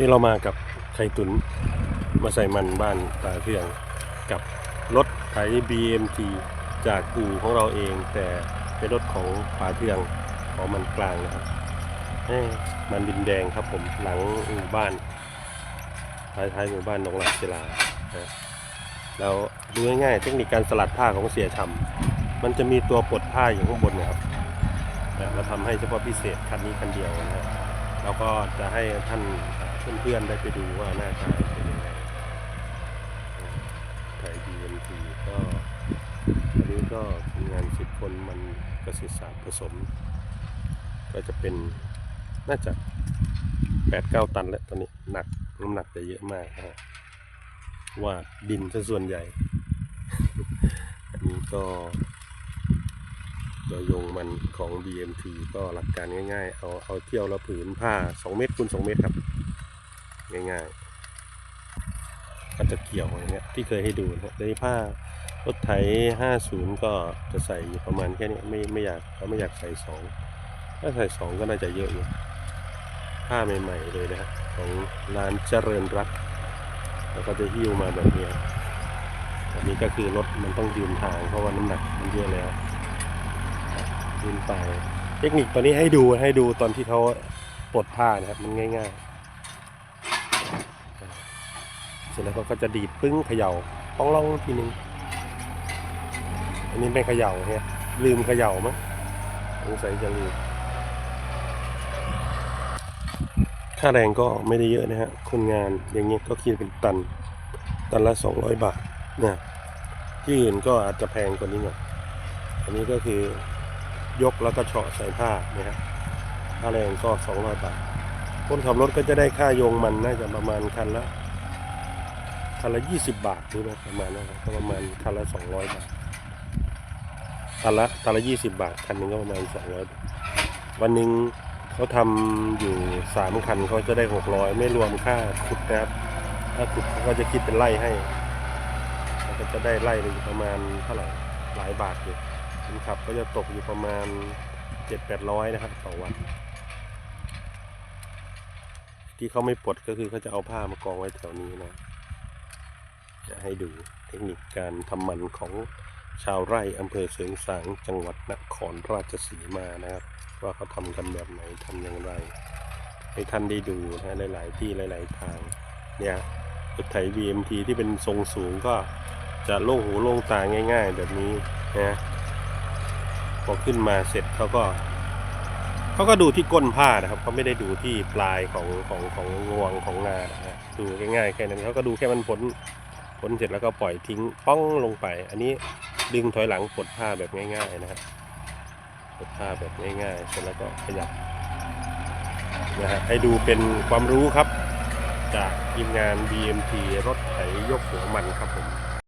นี่เรามากับไข่ตุนมาใส่มันบ้านตาเทืองกับรถไถ BMT จากอู่ของเราเอง แต่เป็นรถของป่าเทืองของมันกลางนะครับมันดินแดงครับผมหลังหมู่บ้านท้ายท้ายๆหมู่บ้านหนองหลักศิลานะแล้วดูง่ายๆเทคนิคการสลัดผ้าของเสียทำมันจะมีตัวปลดผ้าอยู่ข้างบนนะครับแต่เราทำให้เฉพาะพิเศษคันนี้คันเดียวนะแล้วก็จะให้ท่าน เพื่อนๆได้ไปดูว่าหน้าตาเป็นยังไงไทย BMT ก็อันนี้ก็ทีมงานสิบคนมันเกษตรศาสตร์ผสม ก็จะเป็นน่าจะแปดเก้าตันแล้วตอนนี้หนักน้ำหนักจะเยอะมากฮะว่าดินซะส่วนใหญ่ อันนี้ก็ตัวยงมันของ BMT ก็หลักการง่ายๆ เอาเอาเที่ยวละผืนผ้า 2 เมตรคูณ2เมตรครับ ง่ายๆก็จะเกี่ยวอย่างเงี้ยที่เคยให้ดูนะในผ้ารถไถ 50 ก็จะใส่อยู่ประมาณแค่นี้ไม่ไม่อยากเขาไม่อยากใส่ 2 ถ้าใส่ 2 ก็น่าจะเยอะอยู่ผ้าใหม่ๆเลยนะของร้านเจริญรัตแล้วก็จะหิ้วมาแบบนี้ครับอันนี้ก็คือรถมันต้องยืนทางเพราะว่าน้ำหนักมันเยอะแล้วยืนไปเทคนิคตัวนี้ให้ดูให้ดูตอนที่เขาปลดผ้านะครับมันง่าย ๆ เส ร็จแล้วเขาก็จะดีดปึ้งเขย่าป้องล่องทีนึงอันนี้ไม่เขย่าเนี่ยลืมเขย่ามั้งสงสัยจะลืมค่าแรงก็ไม่ได้เยอะนะฮะคนงานอย่างเงี้ยก็คิดเป็นตัน ตันละสองร้อยบาทนะที่อื่นก็อาจจะแพงกว่านี้หน่อยอันนี้ก็คือยกแล้วก็เฉาะใส่ผ้าเนี่ยครับค่าแรงก็สองร้อยบาทคนขับรถก็จะได้ค่าโยงมันน่าจะประมาณคันละ คันละยี่สิบบาทหรือว่าประมาณนั้นครับก็ประมาณคันละสองร้อยบาทคันละคันละยี่สิบบาทคันหนึ่งก็ประมาณสองร้อยวันหนึ่งเขาทำอยู่สามคันเขาจะได้หกร้อยไม่รวมค่าขุดนะครับถ้าขุดเขาก็จะคิดเป็นไล่ให้เขาก็จะได้ไล่หนึ่งประมาณเท่าไหร่หลายบาทอยู่คนขับก็จะตกอยู่ประมาณเจ็ดแปดร้อยนะครับต่อวันที่เขาไม่ปลดก็คือเขาจะเอาผ้ามากองไว้แถวนี้นะ จะให้ดูเทคนิคการทำมันของชาวไร่อำเภอเสริงสางจังหวัดนครราชสีมานะครับ ว่าเขาทำกันแบบไหนทำอย่างไร ให้ท่านได้ดูนะหลาย ๆ ที่หลาย ๆ ทางเนี่ยรถไถ VMT ที่เป็นทรงสูงก็จะโล่งหูโล่งตาง่าย ๆ แบบนี้นะพอขึ้นมาเสร็จเขาก็เขาก็ดูที่ก้นผ้านะครับเขาไม่ได้ดูที่ปลายของของของงวงของงานะดูง่ายๆแค่นั้นเขาก็ดูแค่มันพ้น พ้นเสร็จแล้วก็ปล่อยทิ้งป้องลงไป อันนี้ดึงถอยหลังปลดผ้าแบบง่าย ๆนะครับปลดผ้าแบบง่ายๆเสร็จแล้วก็ขยับนะฮะให้ดูเป็นความรู้ครับ จากทีมงาน BMT รถไถยกหัวมันครับผม